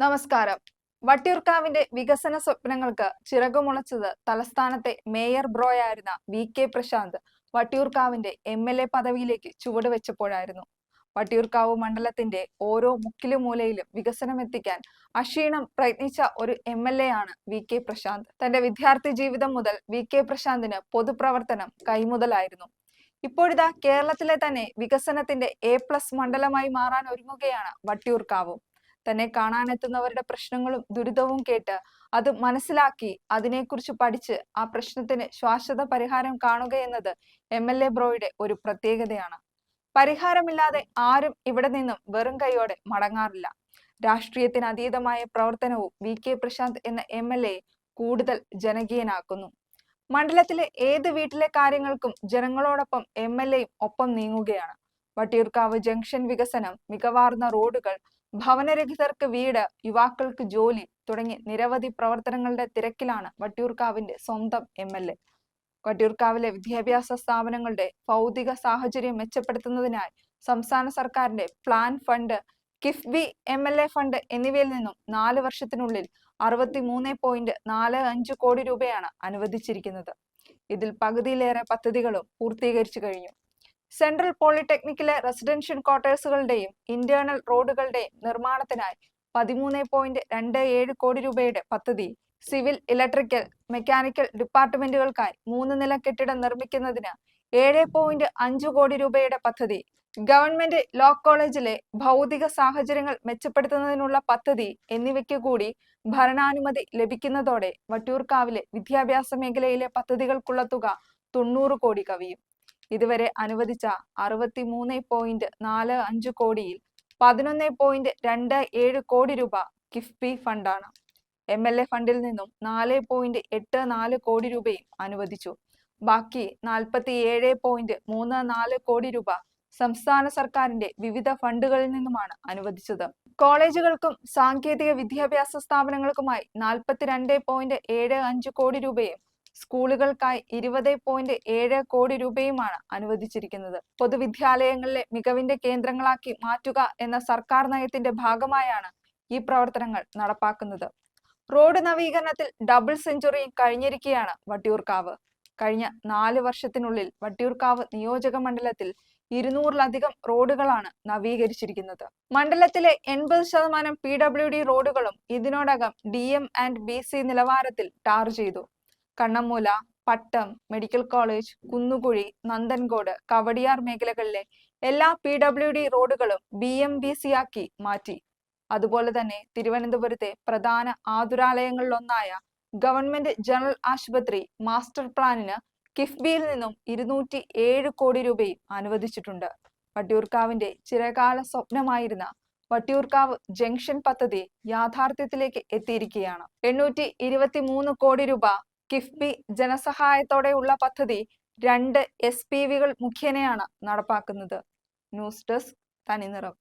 നമസ്കാരം. വട്ടിയൂർക്കാവിന്റെ വികസന സ്വപ്നങ്ങൾക്ക് ചിറകുമുളച്ചത് തലസ്ഥാനത്തെ മേയർ ബ്രോയായിരുന്ന വി കെ പ്രശാന്ത് വട്ടിയൂർക്കാവിന്റെ എം എൽ എ പദവിയിലേക്ക് ചുവടുവെച്ചപ്പോഴായിരുന്നു വട്ടിയൂർക്കാവ് മണ്ഡലത്തിന്റെ ഓരോ മുക്കിലും മൂലയിലും വികസനം എത്തിക്കാൻ അക്ഷീണം പ്രയത്നിച്ച ഒരു എം എൽ എ ആണ് വി കെ പ്രശാന്ത്. തന്റെ വിദ്യാർത്ഥി ജീവിതം മുതൽ വി കെ പ്രശാന്തിന് പൊതുപ്രവർത്തനം കൈമുതലായിരുന്നു. ഇപ്പോഴിതാ കേരളത്തിലെ തന്നെ വികസനത്തിന്റെ എ പ്ലസ് മണ്ഡലമായി മാറാൻ ഒരുങ്ങുകയാണ് വട്ടിയൂർക്കാവും. തന്നെ കാണാനെത്തുന്നവരുടെ പ്രശ്നങ്ങളും ദുരിതവും കേട്ട് അത് മനസ്സിലാക്കി അതിനെക്കുറിച്ച് പഠിച്ച് ആ പ്രശ്നത്തിന് ശാശ്വത പരിഹാരം കാണുക എന്നത് എം എൽ എ ബ്രോയുടെ ഒരു പ്രത്യേകതയാണ്. പരിഹാരമില്ലാതെ ആരും ഇവിടെ നിന്നും വെറും കൈയോടെ മടങ്ങാറില്ല. രാഷ്ട്രീയത്തിന് അതീതമായ പ്രവർത്തനവും വി കെ പ്രശാന്ത് എന്ന എം എൽ എ കൂടുതൽ ജനകീയനാക്കുന്നു. മണ്ഡലത്തിലെ ഏത് വീട്ടിലെ കാര്യങ്ങൾക്കും ജനങ്ങളോടൊപ്പം എം എൽ എയും ഒപ്പം നീങ്ങുകയാണ്. വട്ടിയൂർക്കാവ് ജംഗ്ഷൻ വികസനം മികവാർന്ന റോഡുകൾ ഭവനരഹിതർക്ക് വീട് യുവാക്കൾക്ക് ജോലി തുടങ്ങി നിരവധി പ്രവർത്തനങ്ങളുടെ തിരക്കിലാണ് വട്ടിയൂർക്കാവിന്റെ സ്വന്തം എം എൽ എ വട്ടിയൂർക്കാവിലെ വിദ്യാഭ്യാസ സ്ഥാപനങ്ങളുടെ ഭൗതിക സാഹചര്യം മെച്ചപ്പെടുത്തുന്നതിനായി സംസ്ഥാന സർക്കാരിന്റെ plan fund KIIFB M L A fund എന്നിവയിൽ നിന്നും നാല് വർഷത്തിനുള്ളിൽ അറുപത്തി മൂന്ന് പോയിന്റ് നാല് അഞ്ച് കോടി രൂപയാണ് അനുവദിച്ചിരിക്കുന്നത്. ഇതിൽ പകുതിയിലേറെ പദ്ധതികളും പൂർത്തീകരിച്ചു കഴിഞ്ഞു. സെൻട്രൽ പോളിടെക്നിക്കിലെ റെസിഡൻഷ്യൽ ക്വാർട്ടേഴ്സുകളുടെയും ഇന്റേണൽ റോഡുകളുടെയും നിർമ്മാണത്തിനായി പതിമൂന്ന് പോയിന്റ് രണ്ട് ഏഴ് കോടി രൂപയുടെ പദ്ധതി സിവിൽ ഇലക്ട്രിക്കൽ മെക്കാനിക്കൽ ഡിപ്പാർട്ട്മെന്റുകൾക്കായി മൂന്ന് നില കെട്ടിടം നിർമ്മിക്കുന്നതിന് ഏഴ് പോയിന്റ് അഞ്ചു കോടി രൂപയുടെ പദ്ധതി ഗവൺമെന്റ് ലോ കോളേജിലെ ഭൗതിക സാഹചര്യങ്ങൾ മെച്ചപ്പെടുത്തുന്നതിനുള്ള പദ്ധതി എന്നിവയ്ക്ക് കൂടി ഭരണാനുമതി ലഭിക്കുന്നതോടെ വട്ടിയൂർക്കാവിലെ വിദ്യാഭ്യാസ മേഖലയിലെ പദ്ധതികൾക്കുള്ള തുക തൊണ്ണൂറ് കോടി കവിയും. ഇതുവരെ അനുവദിച്ച അറുപത്തി മൂന്ന് പോയിന്റ് നാല് അഞ്ച് കോടിയിൽ പതിനൊന്ന് പോയിന്റ് രണ്ട് ഏഴ് കോടി രൂപ കിഫ്ബി ഫണ്ടാണ് എം എൽ എ ഫണ്ടിൽ നിന്നും നാല് പോയിന്റ് എട്ട് നാല് കോടി രൂപയും അനുവദിച്ചു. ബാക്കി നാൽപ്പത്തി ഏഴ് പോയിന്റ് മൂന്ന് നാല് കോടി രൂപ സംസ്ഥാന സർക്കാരിന്റെ വിവിധ ഫണ്ടുകളിൽ നിന്നുമാണ് അനുവദിച്ചത്. കോളേജുകൾക്കും സാങ്കേതിക വിദ്യാഭ്യാസ സ്ഥാപനങ്ങൾക്കുമായി നാൽപ്പത്തിരണ്ട് പോയിന്റ് ഏഴ് അഞ്ച് കോടി രൂപയും സ്കൂളുകൾക്കായി ഇരുപത് പോയിന്റ് ഏഴ് കോടി രൂപയുമാണ് അനുവദിച്ചിരിക്കുന്നത്. പൊതുവിദ്യാലയങ്ങളിലെ മികവിന്റെ കേന്ദ്രങ്ങളാക്കി മാറ്റുക എന്ന സർക്കാർ നയത്തിന്റെ ഭാഗമായാണ് ഈ പ്രവർത്തനങ്ങൾ നടപ്പാക്കുന്നത്. റോഡ് നവീകരണത്തിൽ ഡബിൾ സെഞ്ചുറി കഴിഞ്ഞിരിക്കുകയാണ് വട്ടിയൂർക്കാവ്. കഴിഞ്ഞ നാല് വർഷത്തിനുള്ളിൽ വട്ടിയൂർക്കാവ് നിയോജക മണ്ഡലത്തിൽ ഇരുന്നൂറിലധികം റോഡുകളാണ് നവീകരിച്ചിരിക്കുന്നത്. മണ്ഡലത്തിലെ എൺപത് ശതമാനം പി ഡബ്ല്യു ഡി റോഡുകളും ഇതിനോടകം D M and B C നിലവാരത്തിൽ ടാർ ചെയ്തു. കണ്ണമ്മൂല പട്ടം മെഡിക്കൽ കോളേജ് കുന്നുകുഴി നന്ദൻകോട് കവടിയാർ മേഖലകളിലെ എല്ലാ പി ഡബ്ല്യു ഡി റോഡുകളും ബി എം ബി സി ആക്കി മാറ്റി. അതുപോലെ തന്നെ തിരുവനന്തപുരത്തെ പ്രധാന ആതുരാലയങ്ങളിലൊന്നായ ഗവൺമെന്റ് ജനറൽ ആശുപത്രി മാസ്റ്റർ പ്ലാനിന് കിഫ്ബിയിൽ നിന്നും ഇരുന്നൂറ്റി ഏഴ് കോടി രൂപയും അനുവദിച്ചിട്ടുണ്ട്. വട്ടിയൂർക്കാവിന്റെ ചിരകാല സ്വപ്നമായിരുന്ന വട്ടിയൂർക്കാവ് ജംഗ്ഷൻ പദ്ധതി യാഥാർത്ഥ്യത്തിലേക്ക് എത്തിയിരിക്കുകയാണ്. എണ്ണൂറ്റി ഇരുപത്തി മൂന്ന് കോടി രൂപ കിഫ്ബി ജനസഹായത്തോടെയുള്ള പദ്ധതി രണ്ട് എസ് പി വികൾ മുഖേനയാണ് നടപ്പാക്കുന്നത്. News desk Thaniniram.